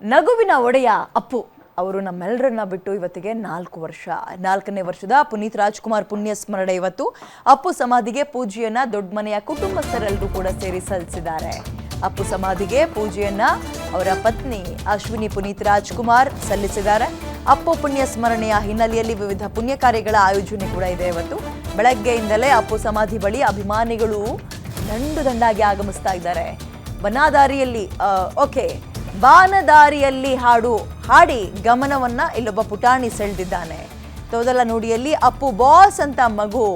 ನಗುವಿನ ಒಡೆಯ ಅಪ್ಪು. ಅವರು ನಮ್ಮೆಲ್ಲರನ್ನ ಬಿಟ್ಟು ಇವತ್ತಿಗೆ ನಾಲ್ಕು ವರ್ಷ, ನಾಲ್ಕನೇ ವರ್ಷದ ಪುನೀತ್ ರಾಜ್ಕುಮಾರ್ ಪುಣ್ಯ ಸ್ಮರಣೆ ಇವತ್ತು. ಅಪ್ಪು ಸಮಾಧಿಗೆ ಪೂಜೆಯನ್ನ ದೊಡ್ಡ ಮನೆಯ ಕುಟುಂಬಸ್ಥರೆಲ್ಲರೂ ಕೂಡ ಸೇರಿ ಸಲ್ಲಿಸಿದ್ದಾರೆ. ಅಪ್ಪು ಸಮಾಧಿಗೆ ಪೂಜೆಯನ್ನ ಅವರ ಪತ್ನಿ ಅಶ್ವಿನಿ ಪುನೀತ್ ರಾಜ್ಕುಮಾರ್ ಸಲ್ಲಿಸಿದ್ದಾರೆ. ಅಪ್ಪು ಪುಣ್ಯ ಸ್ಮರಣೆಯ ಹಿನ್ನೆಲೆಯಲ್ಲಿ ವಿವಿಧ ಪುಣ್ಯ ಕಾರ್ಯಗಳ ಆಯೋಜನೆ ಕೂಡ ಇದೆ ಇವತ್ತು. ಬೆಳಗ್ಗೆಯಿಂದಲೇ ಅಪ್ಪು ಸಮಾಧಿ ಬಳಿ ಅಭಿಮಾನಿಗಳು ದಂಡು ದಂಡಾಗಿ ಆಗಮಿಸ್ತಾ ಇದ್ದಾರೆ. ಬನಾದಾರಿಯಲ್ಲಿ ಓಕೆ. ಬಾನದಾರಿಯಲ್ಲಿ ಹಾಡು ಹಾಡಿ ಗಮನವನ್ನ ಇಲ್ಲೊಬ್ಬ ಪುಟಾಣಿ ಸೆಳೆದಿದ್ದಾನೆ. ತೋದಲ ನುಡಿಯಲ್ಲಿ ಅಪ್ಪು ಬಾಸ್ ಅಂತ ಮಗು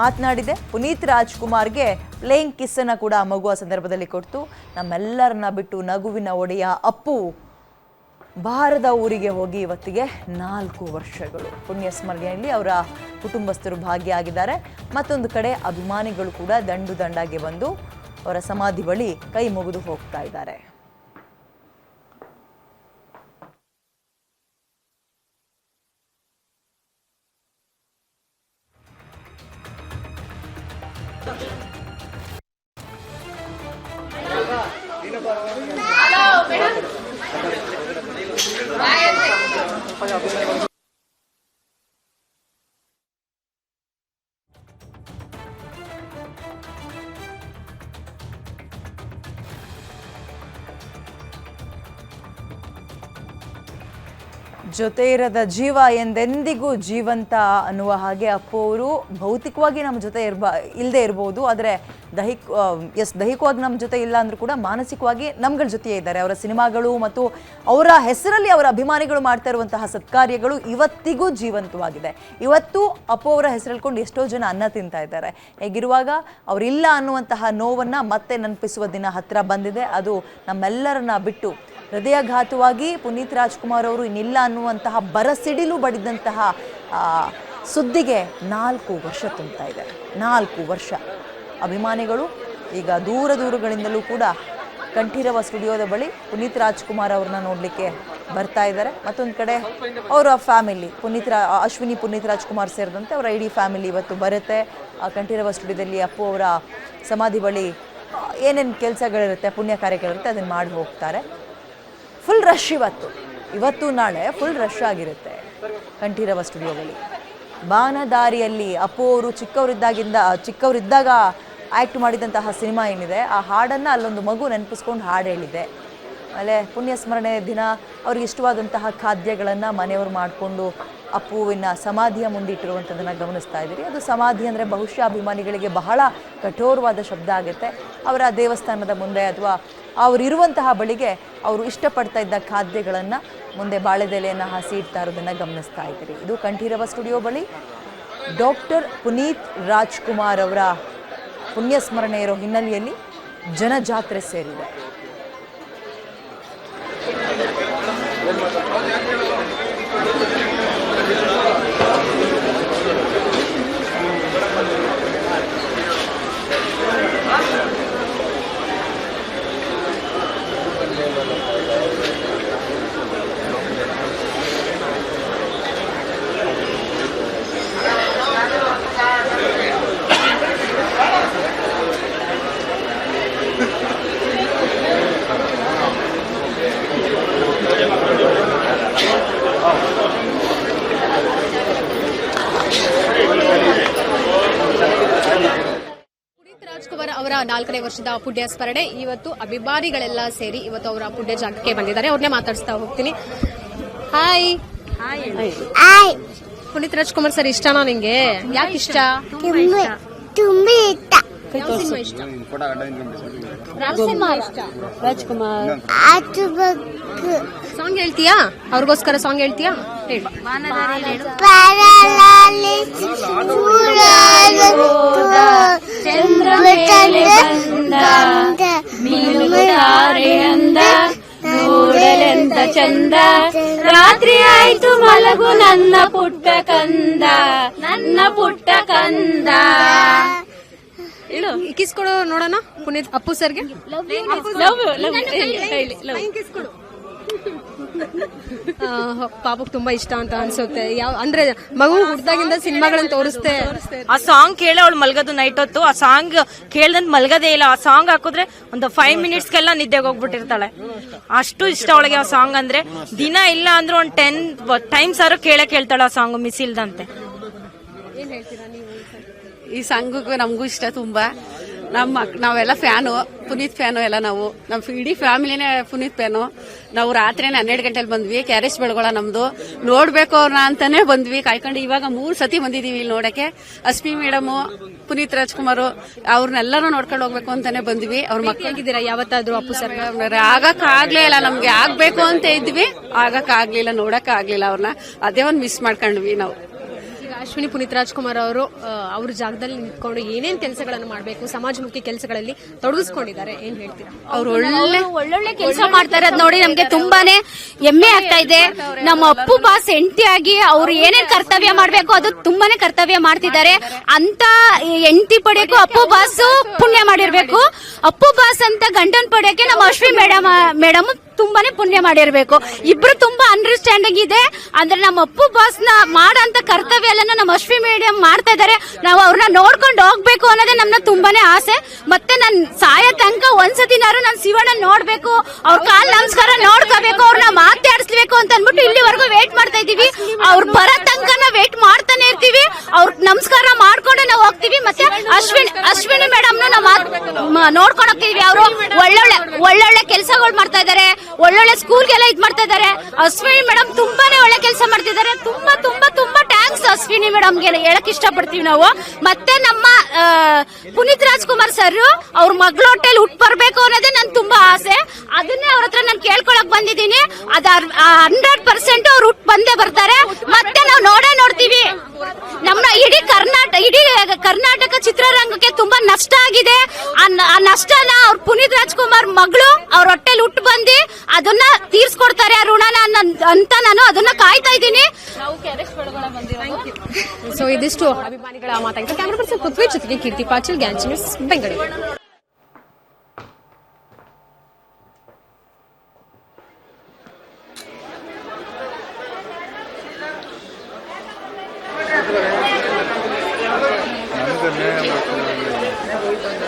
ಮಾತನಾಡಿದೆ. ಪುನೀತ್ ರಾಜ್ಕುಮಾರ್ಗೆ ಪ್ಲೇಯಿಂಗ್ ಕಿಸ್ಸನ್ನು ಕೂಡ ಆ ಮಗು ಆ ಸಂದರ್ಭದಲ್ಲಿ ಕೊಡ್ತು. ನಮ್ಮೆಲ್ಲರನ್ನ ಬಿಟ್ಟು ನಗುವಿನ ಒಡೆಯ ಅಪ್ಪು ಭಾರದ ಊರಿಗೆ ಹೋಗಿ ಇವತ್ತಿಗೆ ನಾಲ್ಕು ವರ್ಷಗಳು. ಪುಣ್ಯ ಸ್ಮರಣೆಯಲ್ಲಿ ಅವರ ಕುಟುಂಬಸ್ಥರು ಭಾಗಿಯಾಗಿದ್ದಾರೆ. ಮತ್ತೊಂದು ಕಡೆ ಅಭಿಮಾನಿಗಳು ಕೂಡ ದಂಡು ದಂಡಾಗಿ ಬಂದು ಅವರ ಸಮಾಧಿ ಬಳಿ ಕೈ ಮುಗಿದು ಹೋಗ್ತಾ ಇದ್ದಾರೆ. Bayağı bir şey ಜೊತೆ ಇರದ ಜೀವ ಎಂದೆಂದಿಗೂ ಜೀವಂತ ಅನ್ನುವ ಹಾಗೆ ಅಪ್ಪು ಅವರು ಭೌತಿಕವಾಗಿ ನಮ್ಮ ಜೊತೆ ಇರ್ಬ ಇಲ್ಲದೆ ಇರ್ಬೋದು, ಆದರೆ ದೈಹಿಕ ಎಸ್ ದೈಹಿಕವಾಗಿ ನಮ್ಮ ಜೊತೆ ಇಲ್ಲ ಅಂದ್ರೂ ಕೂಡ ಮಾನಸಿಕವಾಗಿ ನಮ್ಗಳ ಜೊತೆಯೇ ಇದ್ದಾರೆ. ಅವರ ಸಿನಿಮಾಗಳು ಮತ್ತು ಅವರ ಹೆಸರಲ್ಲಿ ಅವರ ಅಭಿಮಾನಿಗಳು ಮಾಡ್ತಾ ಇರುವಂತಹ ಸತ್ಕಾರ್ಯಗಳು ಇವತ್ತಿಗೂ ಜೀವಂತವಾಗಿದೆ. ಇವತ್ತು ಅಪ್ಪು ಅವರ ಹೆಸರಲ್ಕೊಂಡು ಎಷ್ಟೋ ಜನ ಅನ್ನ ತಿಂತಾ ಇದ್ದಾರೆ. ಹೇಗಿರುವಾಗ ಅವರಿಲ್ಲ ಅನ್ನುವಂತಹ ನೋವನ್ನು ಮತ್ತೆ ನೆನಪಿಸುವ ದಿನ ಹತ್ತಿರ ಬಂದಿದೆ. ಅದು ನಮ್ಮೆಲ್ಲರನ್ನ ಬಿಟ್ಟು ಹೃದಯಾಘಾತವಾಗಿ ಪುನೀತ್ ರಾಜ್ಕುಮಾರ್ ಅವರು ಇನ್ನಿಲ್ಲ ಅನ್ನುವಂತಹ ಬರಸಿಡಿಲು ಬಡಿದಂತಹ ಸುದ್ದಿಗೆ ನಾಲ್ಕು ವರ್ಷ ತುಂಬ್ತಾ ಇದೆ. ನಾಲ್ಕು ವರ್ಷ. ಅಭಿಮಾನಿಗಳು ಈಗ ದೂರ ದೂರಗಳಿಂದಲೂ ಕೂಡ ಕಂಠೀರವ ಸ್ಟುಡಿಯೋದ ಬಳಿ ಪುನೀತ್ ರಾಜ್ಕುಮಾರ್ ಅವ್ರನ್ನ ನೋಡಲಿಕ್ಕೆ ಬರ್ತಾ ಇದ್ದಾರೆ. ಮತ್ತೊಂದು ಕಡೆ ಅವರ ಫ್ಯಾಮಿಲಿ, ಪುನೀತ್ ರಾ, ಅಶ್ವಿನಿ ಪುನೀತ್ ರಾಜ್ಕುಮಾರ್ ಸೇರಿದಂತೆ ಅವರ ಇಡೀ ಫ್ಯಾಮಿಲಿ ಇವತ್ತು ಬರುತ್ತೆ. ಕಂಠೀರವ ಸ್ಟುಡಿಯೋದಲ್ಲಿ ಅಪ್ಪು ಅವರ ಸಮಾಧಿ ಬಳಿ ಏನೇನು ಕೆಲಸಗಳಿರುತ್ತೆ, ಪುಣ್ಯ ಕಾರ್ಯಗಳಿರುತ್ತೆ, ಅದನ್ನು ಮಾಡಿ ಹೋಗ್ತಾರೆ. ಫುಲ್ ರಶ್ ಇವತ್ತು. ಇವತ್ತು ನಾಳೆ ಫುಲ್ ರಶ್ ಆಗಿರುತ್ತೆ. ಕಂಠೀರವ ಸ್ಟುಡಿಯೋದಲ್ಲಿ. ಬಾನದಾರಿಯಲ್ಲಿ ಅಪ್ಪು ಅವರು ಚಿಕ್ಕವರಿದ್ದಾಗಿಂದ ಚಿಕ್ಕವರಿದ್ದಾಗ ಆ್ಯಕ್ಟ್ ಮಾಡಿದಂತಹ ಸಿನಿಮಾ ಏನಿದೆ, ಆ ಹಾಡನ್ನು ಅಲ್ಲೊಂದು ಮಗು ನೆನಪಿಸ್ಕೊಂಡು ಹಾಡು ಹೇಳಿದೆ. ಆಮೇಲೆ ಪುಣ್ಯ ಸ್ಮರಣೆ ದಿನ ಅವ್ರಿಗೆ ಇಷ್ಟವಾದಂತಹ ಖಾದ್ಯಗಳನ್ನು ಮನೆಯವರು ಮಾಡಿಕೊಂಡು ಅಪ್ಪುವಿನ ಸಮಾಧಿಯ ಮುಂದಿಟ್ಟಿರುವಂಥದ್ದನ್ನು ಗಮನಿಸ್ತಾ ಇದ್ದೀರಿ. ಅದು ಸಮಾಧಿ ಅಂದರೆ ಬಹುಶಃ ಅಭಿಮಾನಿಗಳಿಗೆ ಬಹಳ ಕಠೋರವಾದ ಶಬ್ದ ಆಗುತ್ತೆ. ಅವರ ದೇವಸ್ಥಾನದ ಮುಂದೆ ಅಥವಾ ಅವರಿರುವಂತಹ ಬಳಿಗೆ ಅವರು ಇಷ್ಟಪಡ್ತಾ ಇದ್ದ ಖಾದ್ಯಗಳನ್ನು ಮುಂದೆ ಬಾಳೆದೆಲೆಯನ್ನು ಹಸಿ ಇಡ್ತಾ ಇರೋದನ್ನು ಗಮನಿಸ್ತಾ ಇದ್ದೀರಿ. ಇದು ಕಂಠೀರವ ಸ್ಟುಡಿಯೋ ಬಳಿ ಡಾಕ್ಟರ್ ಪುನೀತ್ ರಾಜ್ಕುಮಾರ್ ಅವರ ಪುಣ್ಯಸ್ಮರಣೆ ಇರೋ ಹಿನ್ನೆಲೆಯಲ್ಲಿ ಜನಜಾತ್ರೆ ಸೇರಿದೆ ಪುನೀತ್ ರಾಜ್ಕುಮಾರ್ ಅವರ ನಾಲ್ಕನೇ ವರ್ಷದ ಪುಣ್ಯ ಸ್ಮರಣೆ. ಇವತ್ತು ಅಭಿಮಾನಿಗಳೆಲ್ಲ ಸೇರಿ ಇವತ್ತು ಅವರ ಪುಣ್ಯ ಜಾಗಕ್ಕೆ ಬಂದಿದ್ದಾರೆ. ಅವ್ರನ್ನೇ ಮಾತಾಡಿಸ್ತಾ ಹೋಗ್ತೀನಿ. Hi hi Puneeth Rajkumar sir ಇಷ್ಟನಾ ನಿಂಗೆ? ಯಾಕೆ ಇಷ್ಟ? ತುಂಬಾ ತುಂಬಿ ಇಷ್ಟ. ಯಾವ ಸಿನಿಮಾ ಇಷ್ಟ? ಯಾವ ಸಿನಿಮಾ ಇಷ್ಟ? ಅದು ಬಗ್ಗೆ ಸಾಂಗ್ ಹೇಳ್ತೀಯಾ? ಅವ್ರಿಗೋಸ್ಕರ ಸಾಂಗ್ ಹೇಳ್ತೀಯಾ? ಹೇಳು. ಚಂದ್ರ ಬಂದ. ಮಿನುಗುತ್ತಾರೆಯಂದ ನೋಡಲೆಂತ ಚಂದ. ರಾತ್ರಿ ಆಯ್ತು ಮಲಗು ನನ್ನ ಪುಟ್ಟ ಕಂದ. ನನ್ನ ಪುಟ್ಟ ಕಂದ. ಹೇಳು ಕಿಸ್ ಕೊಡು ನೋಡೋಣ ಪುನೀತ್ ಅಪ್ಪು ಸರ್ಗೆ. ಲವ್ ಲವ್ ಲವ್ ಹೇಳಿ ಲವ್ ಪಾಪಕ್ ತುಂಬಾ ಇಷ್ಟ ಅಂತ ಅನ್ಸುತ್ತೆ. ಯಾವ ಅಂದ್ರೆ ಮಗು ಹುಡ್ದಾಗಿಂದ ಸಿನಿಮಾಗಳನ್ನ ತೋರಿಸ್ತೆ ಆ ಸಾಂಗ್ ಕೇಳ ಅವಳು ಮಲ್ಗದು ನೈಟ್ ಹೊತ್ತು. ಆ ಸಾಂಗ್ ಕೇಳ್ದಂತ ಮಲ್ಗದೇ ಇಲ್ಲ. ಆ ಸಾಂಗ್ ಹಾಕಿದ್ರೆ ಒಂದು ಫೈವ್ ಮಿನಿಟ್ಸ್ಗೆಲ್ಲ ನಿದ್ದೆಗೆ ಹೋಗ್ಬಿಟ್ಟಿರ್ತಾಳೆ. ಅಷ್ಟು ಇಷ್ಟ ಅವಳಿಗೆ ಆ ಸಾಂಗ್ ಅಂದ್ರೆ. ದಿನ ಇಲ್ಲ ಅಂದ್ರೆ ಒಂದ್ ಟೆನ್ ಟೈಮ್ಸ್ ಆದ್ರೂ ಕೇಳೇ ಕೇಳ್ತಾಳೆ ಆ ಸಾಂಗ್ ಮಿಸ್ ಇಲ್ದಂತೆ. ಈ ಸಾಂಗ್ ನಮಗೂ ಇಷ್ಟ ತುಂಬಾ. ನಮ್ಮ ನಾವೆಲ್ಲ ಫ್ಯಾನು ಪುನೀತ್ ಫ್ಯಾನು ಎಲ್ಲ ನಾವು. ನಮ್ಮ ಇಡೀ ಫ್ಯಾಮಿಲಿನೇ ಪುನೀತ್ ಫ್ಯಾನು. ನಾವು ರಾತ್ರಿನೇ ಹನ್ನೆರಡು ಗಂಟೆಲಿ ಬಂದ್ವಿ ಕ್ಯಾರೇಜ್ ಬೆಳಗೊಳ ನಮ್ದು. ನೋಡ್ಬೇಕು ಅವ್ರನ್ನ ಅಂತಾನೆ ಬಂದ್ವಿ. ಕಾಯ್ಕೊಂಡು ಇವಾಗ ಮೂರು ಸತಿ ಬಂದಿದೀವಿ ಇಲ್ಲಿ ನೋಡಕ್ಕೆ. ಅಸ್ಮಿ ಮೇಡಮ್ ಪುನೀತ್ ರಾಜ್ಕುಮಾರ್ ಅವ್ರನ್ನೆಲ್ಲರೂ ನೋಡ್ಕೊಂಡು ಹೋಗ್ಬೇಕು ಅಂತಾನೆ ಬಂದ್ವಿ. ಅವ್ರ ಮಕ್ಕಳು ಹೇಗಿದ್ದೀರಾ ಯಾವತ್ತಾದ್ರೂ ಅಪ್ಪು ಸರ್ ಆಗಕ್ ಆಗ್ಲೇ ಇಲ್ಲ. ನಮ್ಗೆ ಆಗ್ಬೇಕು ಅಂತ ಇದ್ವಿ. ಆಗಕ್ ಆಗ್ಲಿಲ್ಲ ನೋಡಕ್ ಆಗ್ಲಿಲ್ಲ ಅವ್ರನ್ನ ಅದೇ ಒಂದ್ ಮಿಸ್ ಮಾಡ್ಕೊಂಡ್ವಿ ನಾವು. ಅಶ್ವಿನಿ ಪುನೀತ್ ರಾಜ್ಕುಮಾರ್ ಅವರು ಅವ್ರ ಜಾಗದಲ್ಲಿ ನಿಂತ್ಕೊಂಡು ಏನೇನ್ ಕೆಲಸಗಳನ್ನು ಮಾಡಬೇಕು ಸಮಾಜಮುಖಿ ಕೆಲಸಗಳಲ್ಲಿ ತೊಡಗಿಸ್ಕೊಂಡಿದ್ದಾರೆ ಏನ್ ಹೇಳ್ತೀರಾ? ಅವ್ರು ಒಳ್ಳೆ ಒಳ್ಳೊಳ್ಳೆ ಕೆಲಸ ಮಾಡ್ತಾರೆ ಇರೋದ್ ನೋಡಿ ನಮ್ಗೆ ತುಂಬಾನೇ ಹೆಮ್ಮೆ ಆಗ್ತಾ ಇದೆ. ನಮ್ಮ ಅಪ್ಪು ಬಾಸ್ ಹೆಂಡತಿಯಾಗಿ ಅವ್ರು ಏನೇನ್ ಕರ್ತವ್ಯ ಮಾಡ್ಬೇಕು ಅದು ತುಂಬಾನೇ ಕರ್ತವ್ಯ ಮಾಡ್ತಿದ್ದಾರೆ. ಅಂತ ಎಂಟಿ ಪಡೆಯಕ್ಕೂ ಅಪ್ಪು ಬಾಸ್ ಪುಣ್ಯ ಮಾಡಿರ್ಬೇಕು. ಅಪ್ಪು ಬಾಸ್ ಅಂತ ಗಂಡನ್ ಪಡೆಯಕ್ಕೆ ನಮ್ಮ ಅಶ್ವಿನಿ ಮೇಡಮ್ ಮೇಡಮ್ ತುಂಬಾನೇ ಪುಣ್ಯ ಮಾಡಿರ್ಬೇಕು. ಇಬ್ರು ತುಂಬಾ ಅಂಡರ್ಸ್ಟ್ಯಾಂಡಿಂಗ್ ಇದೆ. ಅಂದ್ರೆ ನಮ್ಮ ಅಪ್ಪು ಬಾಸ್ನ ಮಾಡಂತ ಕರ್ತವ್ಯ ಎಲ್ಲ ನಮ್ಮ ಅಶ್ವಿ ಮೀಡಿಯಂ ಮಾಡ್ತಾ ಇದಾರೆ. ನಾವು ಅವ್ರನ್ನ ನೋಡ್ಕೊಂಡು ಹೋಗ್ಬೇಕು ಅನ್ನೋದೇ ನಮ್ನ ತುಂಬಾನೇ ಆಸೆ. ಮತ್ತೆ ನನ್ ಸಾಯ ತನಕ ಒಂದ್ಸತಿನಾರು ನಾನು ಶಿವಣ್ಣ ನೋಡ್ಬೇಕು. ಅವ್ರ ಕಾಲ್ ನಮಸ್ಕಾರ ನೋಡ್ಕೋಬೇಕು. ಅವ್ರನ್ನ ಮಾತಾಡಿಸ್ಬೇಕು ಅಂತ ಅನ್ಬಿಟ್ಟು ಇಲ್ಲಿವರೆಗೂ ವೇಟ್ ಮಾಡ್ತಾ ಇದೀವಿ ಅವ್ರ ಬರೋ ತನಕ ವೇಟ್ ಮಾಡ್ತಾನೆ ಇರ್ತೀವಿ. ಅವ್ರ ನಮಸ್ಕಾರ ಮತ್ತೆ ಅಶ್ವಿನಿ ಅಶ್ವಿನಿ ಮೇಡಮ್ ನಾವು ನೋಡ್ಕೊಳಕ್ಕೆ ಅವರು ಒಳ್ಳೊಳ್ಳೆ ಒಳ್ಳೊಳ್ಳೆ ಕೆಲಸಗಳು ಮಾಡ್ತಾ ಇದಾರೆ, ಒಳ್ಳೊಳ್ಳೆ ಸ್ಕೂಲ್ಗೆಲ್ಲ ಇದ್ ಮಾಡ್ತಾ ಇದಾರೆ. ಅಶ್ವಿನಿ ಮೇಡಮ್ ತುಂಬಾನೇ ಒಳ್ಳೆ ಕೆಲಸ ಮಾಡ್ತಿದ್ದಾರೆ ತುಂಬಾ ತುಂಬಾ ತುಂಬಾ ಟ್ಯಾಂಕ್ಸ್ ಅಶ್ವಿನಿ ಮೇಡಮ್ಗೆ ಹೇಳಕ್ ಇಷ್ಟಪಡ್ತೀವಿ ನಾವು. ಮತ್ತೆ ನಮ್ಮ ಪುನೀತ್ ರಾಜ್ಕುಮಾರ್ ಸರ್, ಅವ್ರ ಮಗಳ ಹೊಟ್ಟೆಲಿ ಹುಟ್ಟು ಬರ್ಬೇಕು ಅನ್ನೋದೇ ನನ್ ತುಂಬಾ ಆಸೆ. ಅದನ್ನೇ ಅವ್ರ ಹತ್ರ ನಾನು ಕೇಳ್ಕೊಳಕ್ ಬಂದಿದ್ದೀನಿ. ಅದ ಹಂಡ್ರೆಡ್ ಪರ್ಸೆಂಟ್ ಅವ್ರು ಹುಟ್ಟು ಬಂದೇ ಬರ್ತಾರೆ. ಮತ್ತೆ ನಾವು ನೋಡೇ ನೋಡ್ತೀವಿ. ನಮ್ಮ ಇಡೀ ಕರ್ನಾಟಕ ಇಡೀ ಕರ್ನಾಟಕ ಚಿತ್ರರಂಗಕ್ಕೆ ತುಂಬಾ ನಷ್ಟ ಆಗಿದೆ. ಆ ನಷ್ಟನ ಅವ್ರ ಪುನೀತ್ ರಾಜ್ಕುಮಾರ್ ಮಗಳು ಅವ್ರ ಹೊಟ್ಟೆಲಿ ಹುಟ್ಟು ಬಂದು ಅದನ್ನ ತೀರ್ಸ್ಕೊಡ್ತಾರೆ ಆ ಋಣನ ಅಂತ ನಾನು ಅದನ್ನ ಕಾಯ್ತಾ ಇದ್ದೀನಿ. ಸೊ ಇದಿಷ್ಟು ಅಭಿಮಾನಿಗಳ ಮಾತಾಡಿದ್ರು ಕ್ಯಾಮ್ರಾ ಪರ್ಸನ್ ಪೃಥ್ವಿ ಜೊತೆಗೆ ಕೀರ್ತಿ ಪಾಟೀಲ್ ಗ್ಯಾಂಚ್ ಬೆಂಗಳೂರು.